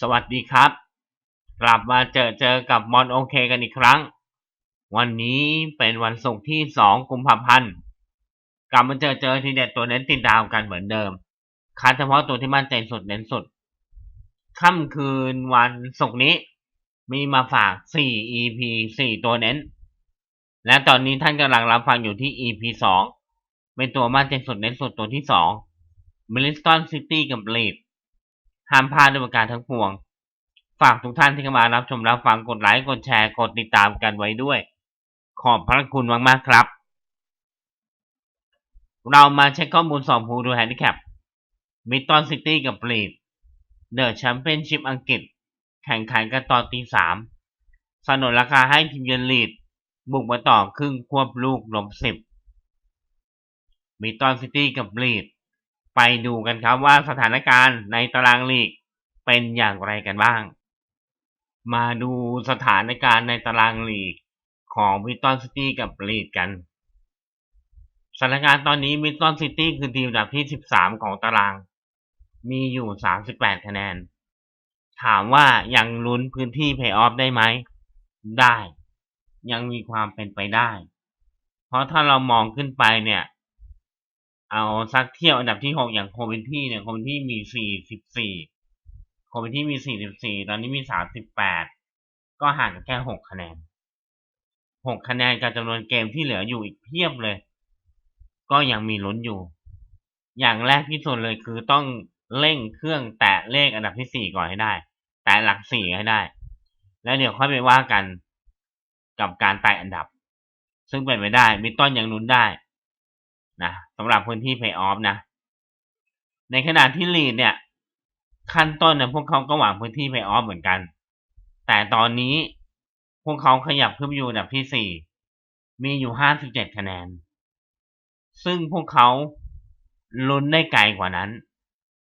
สวัสดีครับ กลับมาเจอเจอกับมอนโอเคกันอีกครั้ง วันนี้เป็นวันศุกร์ที่ 2 กุมภาพันธ์ กลับมาเจอเจอทีเด็ดตัวเน้นติดดาวกันเหมือนเดิม คัดเฉพาะตัวที่มั่นใจสุดเน้นสุด ค่ำคืนวันศุกร์นี้ มีมาฝาก 4 EP 4 ตัวเน้น และตอนนี้ท่านกำลังรับฟังอยู่ที่ EP 2 เป็นตัวมั่นใจสุดเน้นสุดตัวที่ 2 m i l l i s t o n City กับ Leeds ห้ามพลาดด้วยประการทั้งปวง ฝากทุกท่านที่เข้ามารับชมรับฟังกดไลค์กดแชร์กดติดตามกันไว้ด้วย ขอบพระคุณมากๆครับ เรามาเช็คข้อมูลสอบฮูดูแฮนดิแคปมิตตันซิตี้กับลีดเดอะแชมเปี้ยนชิพอังกฤษ แข่งขันกันตอนตีสามสนนราคาให้ทีมเยือนลีด บุกมาต่อครึ่งควบลูกลบสิบมิตตันซิตี้กับลีด ไปดูกันครับว่าสถานการณ์ในตารางลีกเป็นอย่างไรกันบ้าง มาดูสถานการณ์ในตารางลีกของมิตตันซิตี้กับลีดกันสถานการณ์ตอนนี้มิตตันซิตี้คือทีมอันดับที่ 13 ของตาราง มีอยู่ 38 คะแนน ถามว่ายังลุ้นพื้นที่เพย์ออฟได้ไหม ได้ ยังมีความเป็นไปได้ เพราะถ้าเรามองขึ้นไปเนี่ย เอาสักเที่ยวอันดับที่6อย่างโคเวนที่เนี่ยโคเวนที่มี44โคเวนที่มี44ตอนนี้มี38ก็ห่างกันแค่6คะแนน6คะแนนกับจำนวนเกมที่เหลืออยู่อีกเพียบเลย ก็ยังมีลุ้นอยู่ อย่างแรกที่สุดเลยคือต้องเร่งเครื่องแตะเลขอันดับที่4ก่อนให้ได้ แตะหลัก4ให้ได้ แล้วเดี๋ยวค่อยไปว่ากันกับการไต่อันดับ ซึ่งเป็นไปได้มิตต้นยังลุ้นได้ นะสำหรับพื้นที่เพย์ออฟนะ ในขณะที่ลีดเนี่ย ขั้นต้นเนี่ยพวกเขาก็หวังพื้นที่เพย์ออฟเหมือนกัน แต่ตอนนี้พวกเขาขยับขึ้นอยู่อันดับที่สี่มีอยู่ห้าสิบเจ็ดคะแนน ซึ่งพวกเขาลุ้นได้ไกลกว่านั้น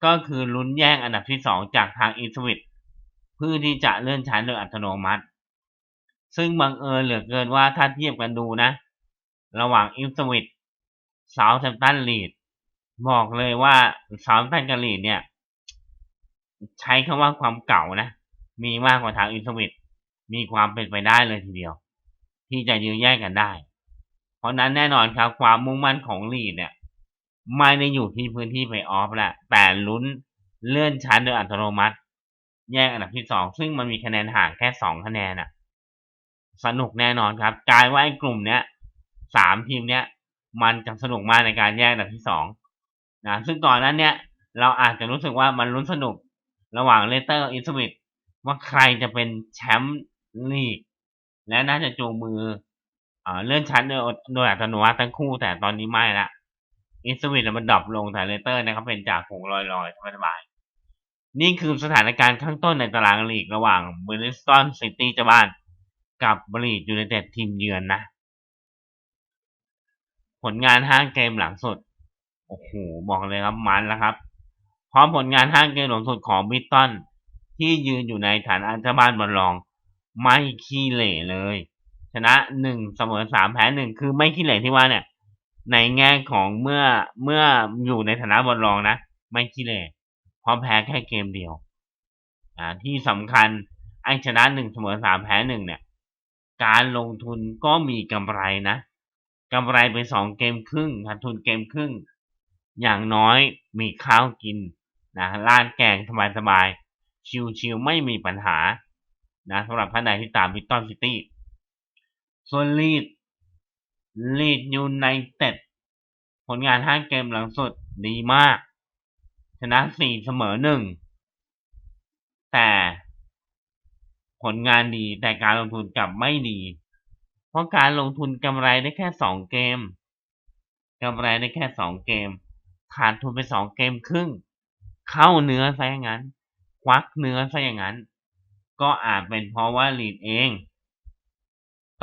ก็คือลุ้นแย่งอันดับที่สองจากทางอิสวิตเพื่อที่จะเลื่อนชั้นโดยอัตโนมัติ ซึ่งบังเอิญเหลือเกินว่าถ้าเทียบกันดูนะ ระหว่างอิสวิต เซาท์แฮมตันลีดบอกเลยว่าเซาท์แฮมตันกับลีดเนี่ย ใช้คำว่าความเก่านะ มีมากกว่าทางอินสวิตมีความเป็นไปได้เลยทีเดียว ที่จะยื้อแย่งกันได้ เพราะนั้นแน่นอนครับ ความมุ่งมั่นของลีดเนี่ยไม่ได้อยู่ที่พื้นที่เพย์ออฟแหล้วแต่ลุ้นเลื่อนชั้นโดยอัตโนมัติ แยกอันดับที่สองซึ่งมันมีคะแนนห่างแค่สองคะแนนอะสนุกแน่นอนครับกลายว่าไอ้กลุ่มเนี้ยสามทีมเนี้ย มันจะสนุกมากในการแยกอันดับที่สองนะซึ่งก่อนนั้นเนี่ยเราอาจจะรู้สึกว่ามันลุ้นสนุกระหว่างเลสเตอร์อินสวิตว่าใครจะเป็นแชมป์ลีก และน่าจะจูงมือเอเลื่อนชั้นโดยโดยอัตโนมัติทั้งคู่แต่ตอนนี้ไม่ละอินสวิตมันดรอปลงแต่เลสเตอร์นะครับเป็นจากหงลอยๆสบายๆนี่คือสถานการณ์ข้างต้นในตารางลีกระหว่างบริสตันซิตี้เจ้าบ้านกับบรีดยูไนเต็ดทีมเยือนนะ ผลงานห้างเกมหลังสุด โอ้โห บอกเลยครับมันแล้วครับ พร้อมผลงานห้างเกมหลังสุดของบิตตันที่ยืนอยู่ในฐานะเจ้าบ้านบอลรอง ไม่ขี้เหร่เลย ชนะหนึ่งเสมอสามแพ้หนึ่งคือไม่ขี้เหร่ที่ว่าเนี่ย ในแง่ของเมื่อเมื่ออยู่ในฐานะบอลรองนะ ไม่ขี้เหร่เพราะแพ้แค่เกมเดียวอ่าที่สำคัญไอ้ชนะหนึ่งเสมอสามแพ้หนึ่งเนี่ย การลงทุนก็มีกำไรนะ กำไรไปสองเกมครึ่งขาดทุนเกมครึ่ง อย่างน้อยมีข้าวกินนะร้านแกงสบายๆชิวๆไม่มีปัญหานะสำหรับท่านใดที่ตามวิตตันซิตี้ส่วนลีดลีดยูไนเต็ดผลงานห้าเกมหลังสุดดีมาก ชนะสี่เสมอหนึ่งแต่ผลงานดีแต่การลงทุนกลับไม่ดี เพราะการลงทุนกำไรได้แค่สองเกมกำไรได้แค่สองเกม ขาดทุนไปสองเกมครึ่ง เข้าเนื้อซะอย่างนั้น ควักเนื้อซะอย่างนั้น ก็อาจเป็นเพราะว่าลีดเอง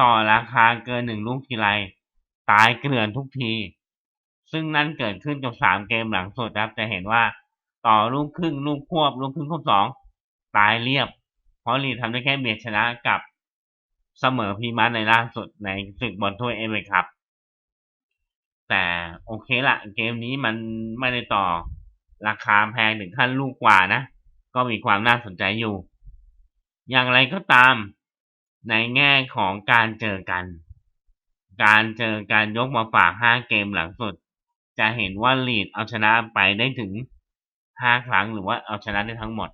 ต่อราคาเกินหนึ่งลูกทีไร ตายเกลื่อนทุกที ซึ่งนั่นเกิดขึ้นกับสามเกมหลังสุดครับ จะเห็นว่าต่อลูกครึ่งลูกควบลูกครึ่งควบสองตายเรียบ เพราะลีดทำได้แค่เบียดชนะกับ เสมอพีมาในล่าสุดในศึกบอลถ้วยเอเมครับ แต่โอเคละเกมนี้มันไม่ได้ต่อราคาแพงถึงขั้นลูกกว่านะ ก็มีความน่าสนใจอยู่ อย่างไรก็ตามในแง่ของการเจอกัน การเจอการยกมาฝากห้าเกมหลังสุด จะเห็นว่าลีดเอาชนะไปได้ถึงห้าครั้งหรือว่าเอาชนะได้ทั้งหมด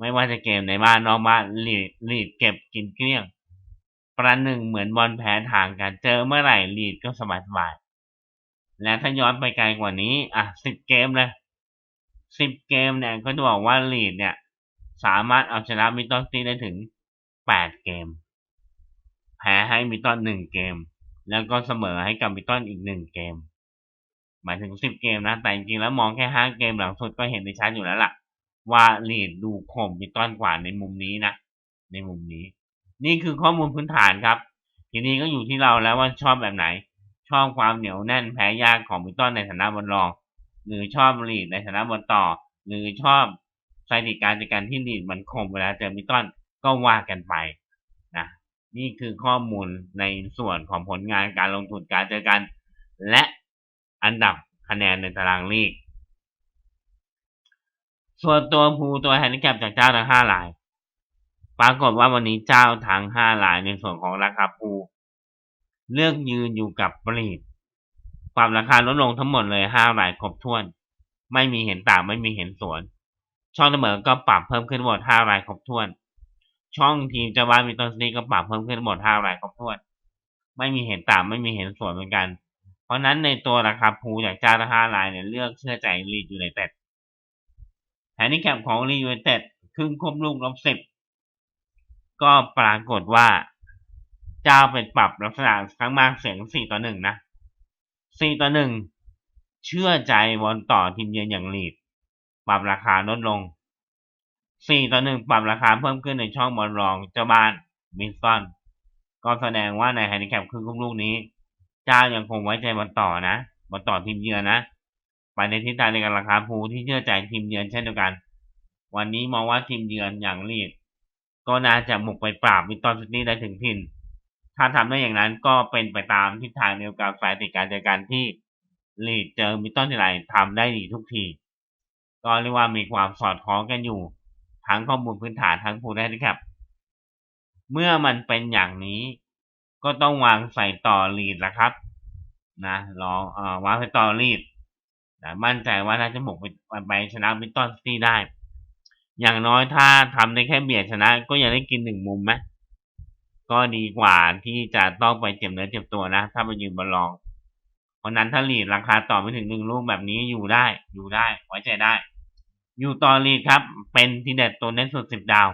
ไม่ว่าจะเกมในบ้านนอกบ้านลีดลีดเก็บกินเกลี้ยง ประหนึ่งเหมือนบอลแพ้ทางกันเจอเมื่อไหร่ลีดก็สบายสบายๆและถ้าย้อนไปไกลกว่านี้ อะสิบเกมเลยสิบเกมเนี่ยก็จะบอกว่าลีดเนี่ย สามารถเอาชนะมิตตันซิตี้ได้ถึงแปดเกม แพ้ให้มิตตันหนึ่งเกม แล้วก็เสมอให้กับมิตตันอีกหนึ่งเกม หมายถึงสิบเกมนะ แต่จริงๆแล้วมองแค่ห้าเกมหลังสุดก็เห็นได้ชัดอยู่แล้วล่ะ ว่าลีดดูข่มมิตตันกว่าในมุมนี้นะในมุมนี้ นี่คือข้อมูลพื้นฐานครับ ทีนี้ก็อยู่ที่เราแล้วว่าชอบแบบไหน ชอบความเหนียวแน่นแพ้ยากของมิตตันในฐานะบอลรอง หรือชอบลีดในฐานะบอลต่อ หรือชอบสถิติการจัดการที่ลีดมันคมเวลาเจอมิตตันก็ว่ากันไปนะนี่คือข้อมูลในส่วนของผลงานการลงทุนการเจอกัน และอันดับคะแนนในตารางลีก ส่วนตัวภูตัวแฮนดิแคปจากเจ้าทั้งห้าราย ปรากฏว่าวันนี้เจ้าทั้งห้ารายในส่วนของราคาภูเลือกยืนอยู่กับปรีดปรับราคาลดลงทั้งหมดเลยห้ารายครบถ้วน ไม่มีเห็นต่างไม่มีเห็นสวน ช่องเสมอก็ปรับเพิ่มขึ้นหมดห้ารายครบถ้วน ช่องทีมจ้าบ้ามีต้นซีก็ปรับเพิ่มขึ้นหมดห้ารายครบถ้วน ไม่มีเห็นต่างไม่มีเห็นสวนเหมือนกัน เพราะนั้นในตัวราคาภูจากเจ้าทั้งห้ารายเนี่ยเลือกเชื่อใจลีดอยูไนเต็ดแฮนดิแคปของลีดอยูไนเต็ดครึ่งครบลูกลบสิบ ก็ปรากฏว่าเจ้าเป็นปรับลักษณะครั้งมากเสียงสี่ต่อหนึ่งนะสี่ต่อหนึ่งเชื่อใจบอลต่อทีมเยือนอย่างลีดปรับราคาลดลงสี่ต่อหนึ่งปรับราคาเพิ่มขึ้นในช่องบอลรองเจ้าบ้านมินสตันก็แสดงว่าในแฮนดิแคปครึ่งครบลูกนี้ เจ้ายังคงไว้ใจบอลต่อนะบอลต่อทีมเยือนนะไปในทิศทางในการราคาภูที่เชื่อใจทีมเยือนเช่นเดียวกัน วันนี้มองว่าทีมเยือนอย่างลีด ก็น่าจะบุกไปปราบวิตตอร์ซิตี้ได้ถึงถิ่น ถ้าทำได้อย่างนั้นก็เป็นไปตามทิศทางเดียวกับสายติดการเจอกันที่ลีดเจอมิตตันทีไรทำได้ดีทุกที ก็เรียกว่ามีความสอดคล้องกันอยู่ ทั้งข้อมูลพื้นฐานทั้งผู้ได้ครับ เมื่อมันเป็นอย่างนี้ก็ต้องวางใส่ต่อลีดละครับนะลองเอ่อวางใส่ต่อลีดนะมั่นใจว่าน่าจะบุกไปไปชนะมิตตันซิตี้ได้ อย่างน้อยถ้าทำได้แค่เบียดชนะ ก็ยังได้กินหนึ่งมุมไหมก็ดีกว่าที่จะต้องไปเจ็บเนื้อเจ็บตัวนะ ถ้าไปยืนบอลรองเพราะนั้นถ้าลีดราคาต่อไม่ถึงหนึ่งลูกแบบนี้อยู่ได้ อยู่ได้ไว้ใจได้ อยู่ต่อลีดครับ เป็นทีเด็ดตัวเน้นสุดสิบดาว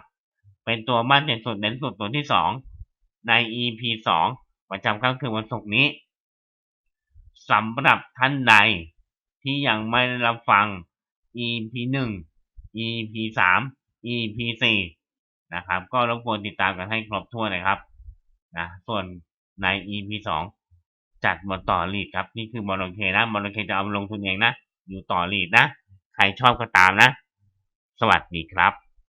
เป็นตัวมั่นเด่นสุดเน้นสุดตัวที่สองใน EP สองประจำค่ำคืนวันศุกร์นี้สำหรับท่านใดที่ยังไม่ได้รับฟัง EP หนึ่ง EP สาม EP สี่นะครับ ก็รบกวนติดตามกันให้ครบถ้วนนะครับนะส่วนใน EP สองจัดบอต่อลีดครับ นี่คือบอลโอเคนะบอลโอเคจะเอามาลงทุนเองนะ อยู่ต่อลีดนะ ใครชอบก็ตามนะ สวัสดีครับ